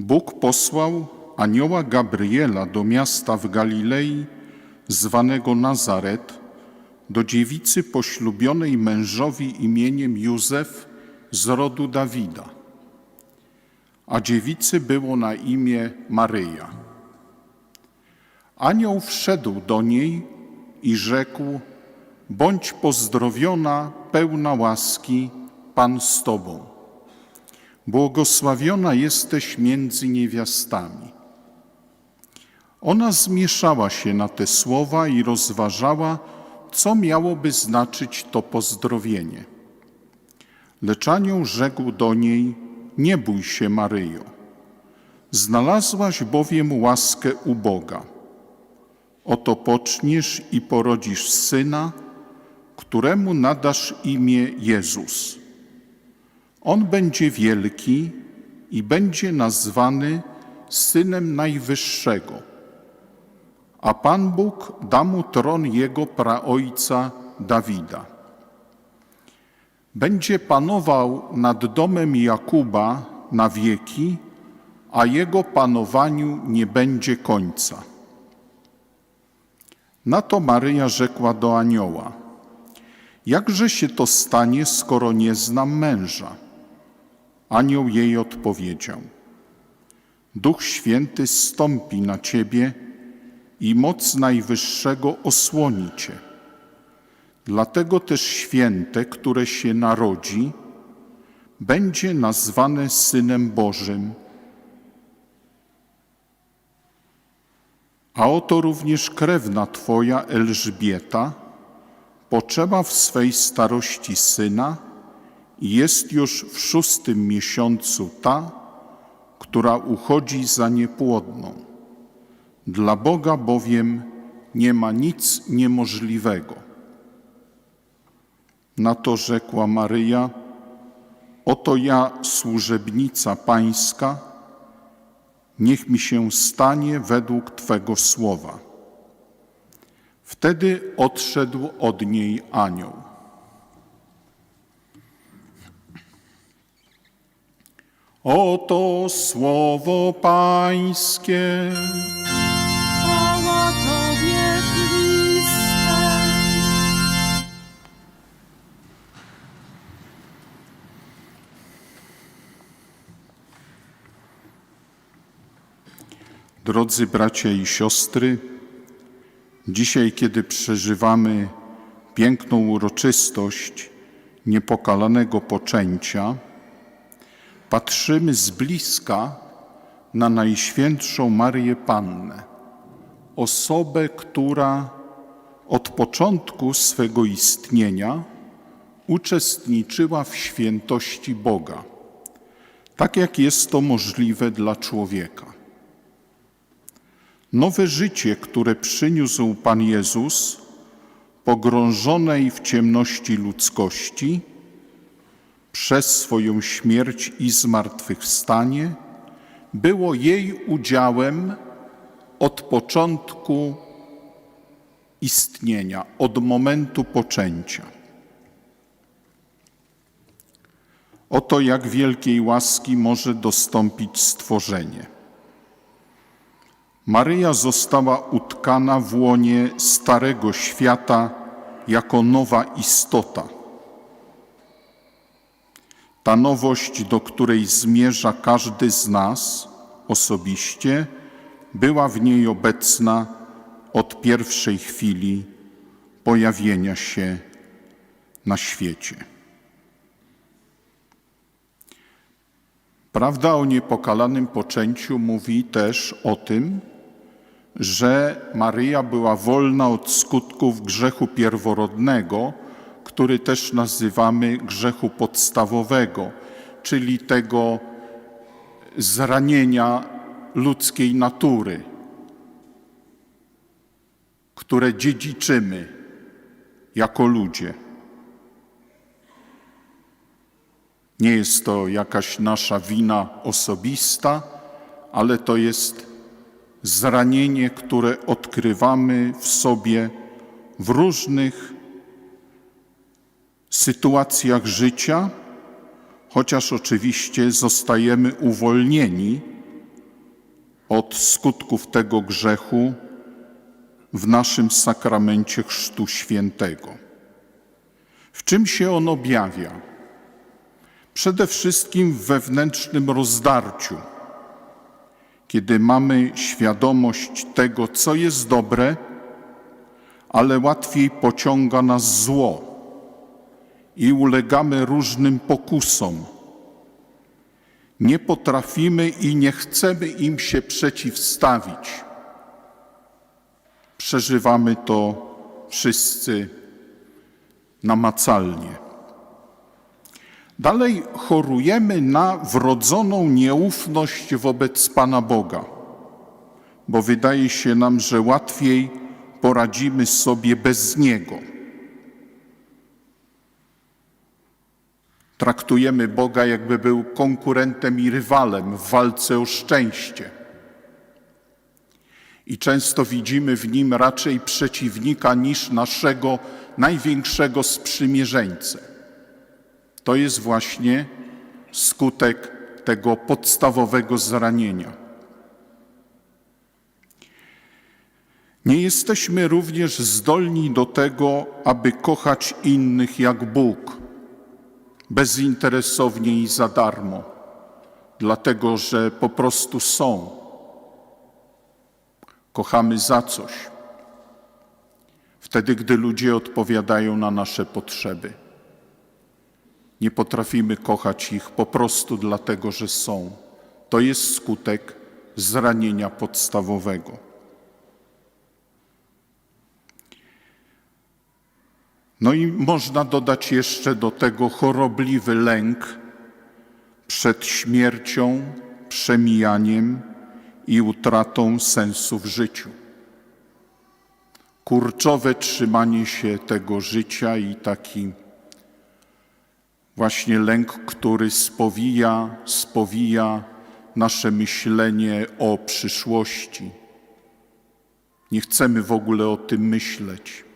Bóg posłał anioła Gabriela do miasta w Galilei zwanego Nazaret, do dziewicy poślubionej mężowi imieniem Józef z rodu Dawida. A dziewicy było na imię Maryja. Anioł wszedł do niej i rzekł: Bądź pozdrowiona, pełna łaski, Pan z Tobą. Błogosławiona jesteś między niewiastami. Ona zmieszała się na te słowa i rozważała, co miałoby znaczyć to pozdrowienie. Lecz anioł rzekł do niej: Nie bój się, Maryjo. Znalazłaś bowiem łaskę u Boga. Oto poczniesz i porodzisz syna, któremu nadasz imię Jezus. On będzie wielki i będzie nazwany Synem Najwyższego. A Pan Bóg da mu tron jego praojca Dawida. Będzie panował nad domem Jakuba na wieki, a jego panowaniu nie będzie końca. Na to Maryja rzekła do anioła: Jakże się to stanie, skoro nie znam męża? Anioł jej odpowiedział: Duch Święty stąpi na ciebie i moc Najwyższego osłoni cię. Dlatego też święte, które się narodzi, będzie nazwane Synem Bożym. A oto również krewna Twoja Elżbieta poczęła w swej starości syna jest już w szóstym miesiącu ta, która uchodzi za niepłodną. Dla Boga bowiem nie ma nic niemożliwego. Na to rzekła Maryja: Oto ja, służebnica Pańska, niech mi się stanie według Twego słowa. Wtedy odszedł od niej anioł. Oto słowo Pańskie. Chwała Tobie, Chryste. Drodzy bracia i siostry, dzisiaj, kiedy przeżywamy piękną uroczystość niepokalanego poczęcia, patrzymy z bliska na Najświętszą Marię Pannę, osobę, która od początku swego istnienia uczestniczyła w świętości Boga, tak jak jest to możliwe dla człowieka. Nowe życie, które przyniósł Pan Jezus, pogrążonej w ciemności ludzkości, przez swoją śmierć i zmartwychwstanie, było jej udziałem od początku istnienia, od momentu poczęcia. Oto jak wielkiej łaski może dostąpić stworzenie. Maryja została utkana w łonie Starego Świata jako nowa istota. Ta nowość, do której zmierza każdy z nas osobiście, była w niej obecna od pierwszej chwili pojawienia się na świecie. Prawda o niepokalanym poczęciu mówi też o tym, że Maryja była wolna od skutków grzechu pierworodnego, który też nazywamy grzechu podstawowego, czyli tego zranienia ludzkiej natury, które dziedziczymy jako ludzie. Nie jest to jakaś nasza wina osobista, ale to jest zranienie, które odkrywamy w sobie w różnych sytuacjach życia, chociaż oczywiście zostajemy uwolnieni od skutków tego grzechu w naszym sakramencie Chrztu Świętego. W czym się on objawia? Przede wszystkim w wewnętrznym rozdarciu, kiedy mamy świadomość tego, co jest dobre, ale łatwiej pociąga nas zło i ulegamy różnym pokusom. Nie potrafimy i nie chcemy im się przeciwstawić. Przeżywamy to wszyscy namacalnie. Dalej chorujemy na wrodzoną nieufność wobec Pana Boga, bo wydaje się nam, że łatwiej poradzimy sobie bez Niego. Traktujemy Boga, jakby był konkurentem i rywalem w walce o szczęście. I często widzimy w nim raczej przeciwnika niż naszego największego sprzymierzeńcę. To jest właśnie skutek tego podstawowego zranienia. Nie jesteśmy również zdolni do tego, aby kochać innych jak Bóg, bezinteresownie i za darmo, dlatego że po prostu są. Kochamy za coś, wtedy gdy ludzie odpowiadają na nasze potrzeby. Nie potrafimy kochać ich po prostu dlatego, że są. To jest skutek zranienia podstawowego. No i można dodać jeszcze do tego chorobliwy lęk przed śmiercią, przemijaniem i utratą sensu w życiu. Kurczowe trzymanie się tego życia i taki właśnie lęk, który spowija, spowija nasze myślenie o przyszłości. Nie chcemy w ogóle o tym myśleć.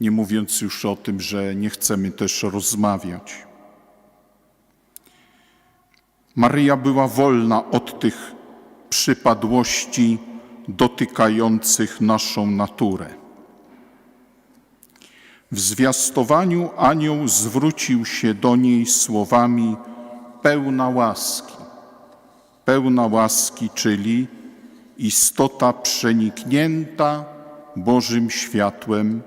Nie mówiąc już o tym, że nie chcemy też rozmawiać. Maryja była wolna od tych przypadłości dotykających naszą naturę. W zwiastowaniu anioł zwrócił się do niej słowami pełna łaski. Pełna łaski, czyli istota przeniknięta Bożym światłem,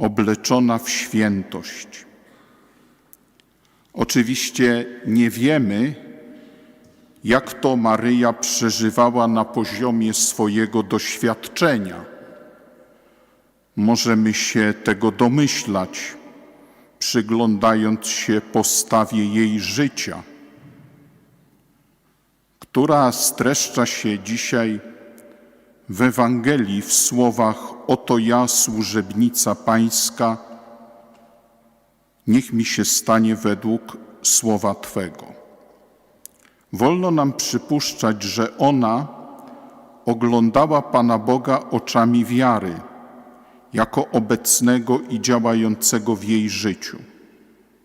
obleczona w świętość. Oczywiście nie wiemy, jak to Maryja przeżywała na poziomie swojego doświadczenia. Możemy się tego domyślać, przyglądając się postawie jej życia, która streszcza się dzisiaj w Ewangelii w słowach: Oto ja, służebnica Pańska, niech mi się stanie według słowa Twego. Wolno nam przypuszczać, że ona oglądała Pana Boga oczami wiary, jako obecnego i działającego w jej życiu.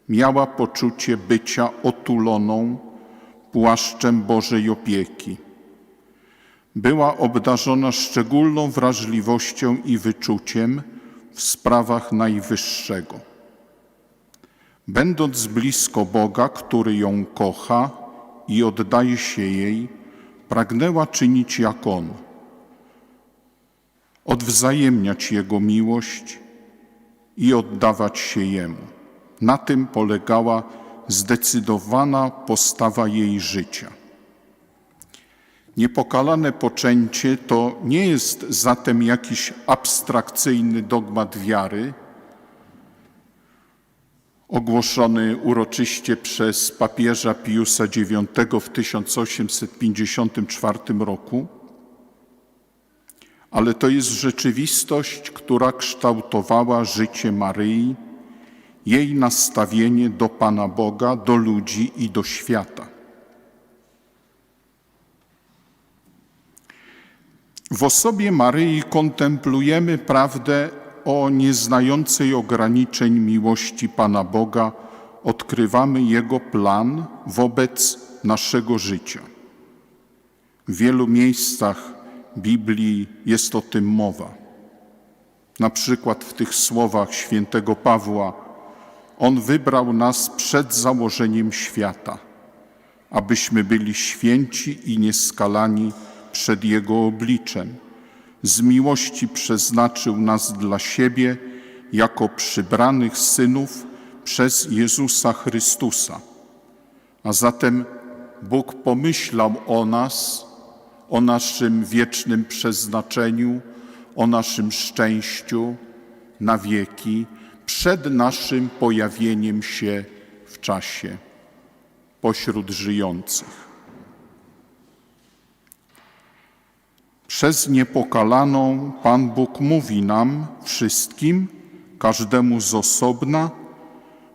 Miała poczucie bycia otuloną płaszczem Bożej opieki. Była obdarzona szczególną wrażliwością i wyczuciem w sprawach Najwyższego. Będąc blisko Boga, który ją kocha i oddaje się jej, pragnęła czynić jak On, odwzajemniać Jego miłość i oddawać się Jemu. Na tym polegała zdecydowana postawa jej życia. Niepokalane poczęcie to nie jest zatem jakiś abstrakcyjny dogmat wiary, ogłoszony uroczyście przez papieża Piusa IX w 1854 roku, ale to jest rzeczywistość, która kształtowała życie Maryi, jej nastawienie do Pana Boga, do ludzi i do świata. W osobie Maryi kontemplujemy prawdę o nieznającej ograniczeń miłości Pana Boga, odkrywamy Jego plan wobec naszego życia. W wielu miejscach Biblii jest o tym mowa. Na przykład w tych słowach świętego Pawła: On wybrał nas przed założeniem świata, abyśmy byli święci i nieskalani przed Jego obliczem. Z miłości przeznaczył nas dla siebie jako przybranych synów przez Jezusa Chrystusa. A zatem Bóg pomyślał o nas, o naszym wiecznym przeznaczeniu, o naszym szczęściu na wieki, przed naszym pojawieniem się w czasie pośród żyjących. Przez niepokalaną Pan Bóg mówi nam wszystkim, każdemu z osobna,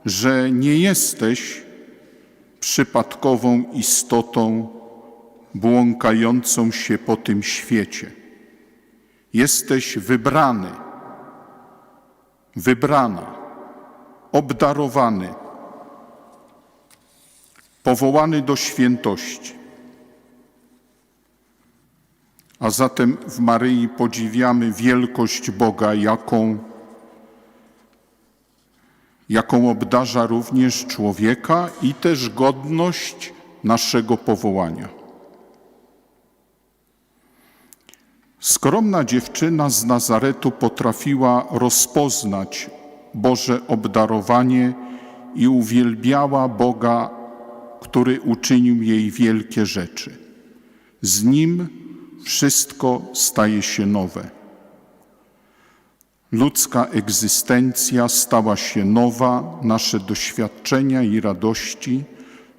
że nie jesteś przypadkową istotą błąkającą się po tym świecie. Jesteś wybrany, wybrana, obdarowany, powołany do świętości. A zatem w Maryi podziwiamy wielkość Boga, jaką, jaką obdarza również człowieka i też godność naszego powołania. Skromna dziewczyna z Nazaretu potrafiła rozpoznać Boże obdarowanie i uwielbiała Boga, który uczynił jej wielkie rzeczy. Z nim wszystko staje się nowe. Ludzka egzystencja stała się nowa, nasze doświadczenia i radości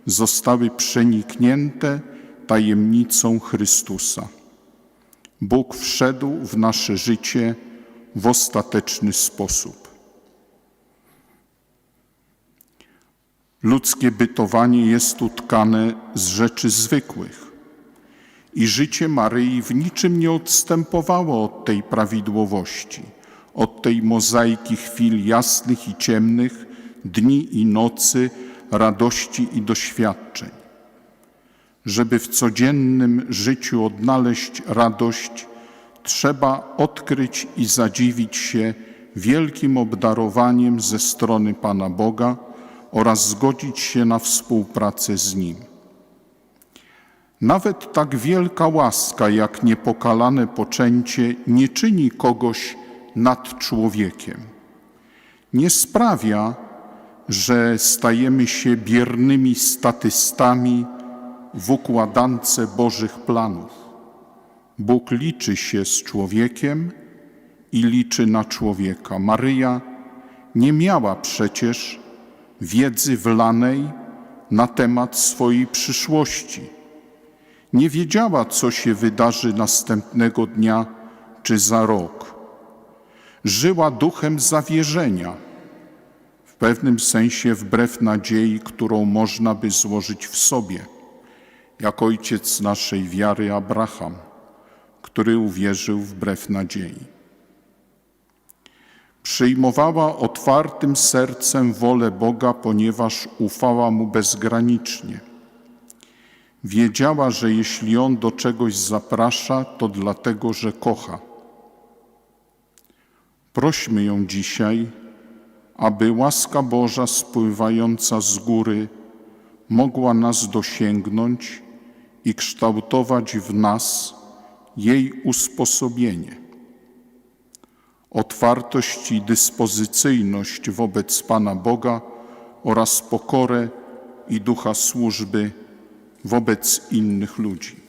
zostały przeniknięte tajemnicą Chrystusa. Bóg wszedł w nasze życie w ostateczny sposób. Ludzkie bytowanie jest utkane z rzeczy zwykłych i życie Maryi w niczym nie odstępowało od tej prawidłowości, od tej mozaiki chwil jasnych i ciemnych, dni i nocy, radości i doświadczeń. Żeby w codziennym życiu odnaleźć radość, trzeba odkryć i zadziwić się wielkim obdarowaniem ze strony Pana Boga oraz zgodzić się na współpracę z Nim. Nawet tak wielka łaska jak niepokalane poczęcie nie czyni kogoś nad człowiekiem. Nie sprawia, że stajemy się biernymi statystami w układance Bożych planów. Bóg liczy się z człowiekiem i liczy na człowieka. Maryja nie miała przecież wiedzy wlanej na temat swojej przyszłości. Nie wiedziała, co się wydarzy następnego dnia czy za rok. Żyła duchem zawierzenia, w pewnym sensie wbrew nadziei, którą można by złożyć w sobie, jak ojciec naszej wiary Abraham, który uwierzył wbrew nadziei. Przyjmowała otwartym sercem wolę Boga, ponieważ ufała Mu bezgranicznie. Wiedziała, że jeśli On do czegoś zaprasza, to dlatego, że kocha. Prośmy ją dzisiaj, aby łaska Boża spływająca z góry mogła nas dosięgnąć i kształtować w nas jej usposobienie. Otwartość i dyspozycyjność wobec Pana Boga oraz pokorę i ducha służby wobec innych ludzi.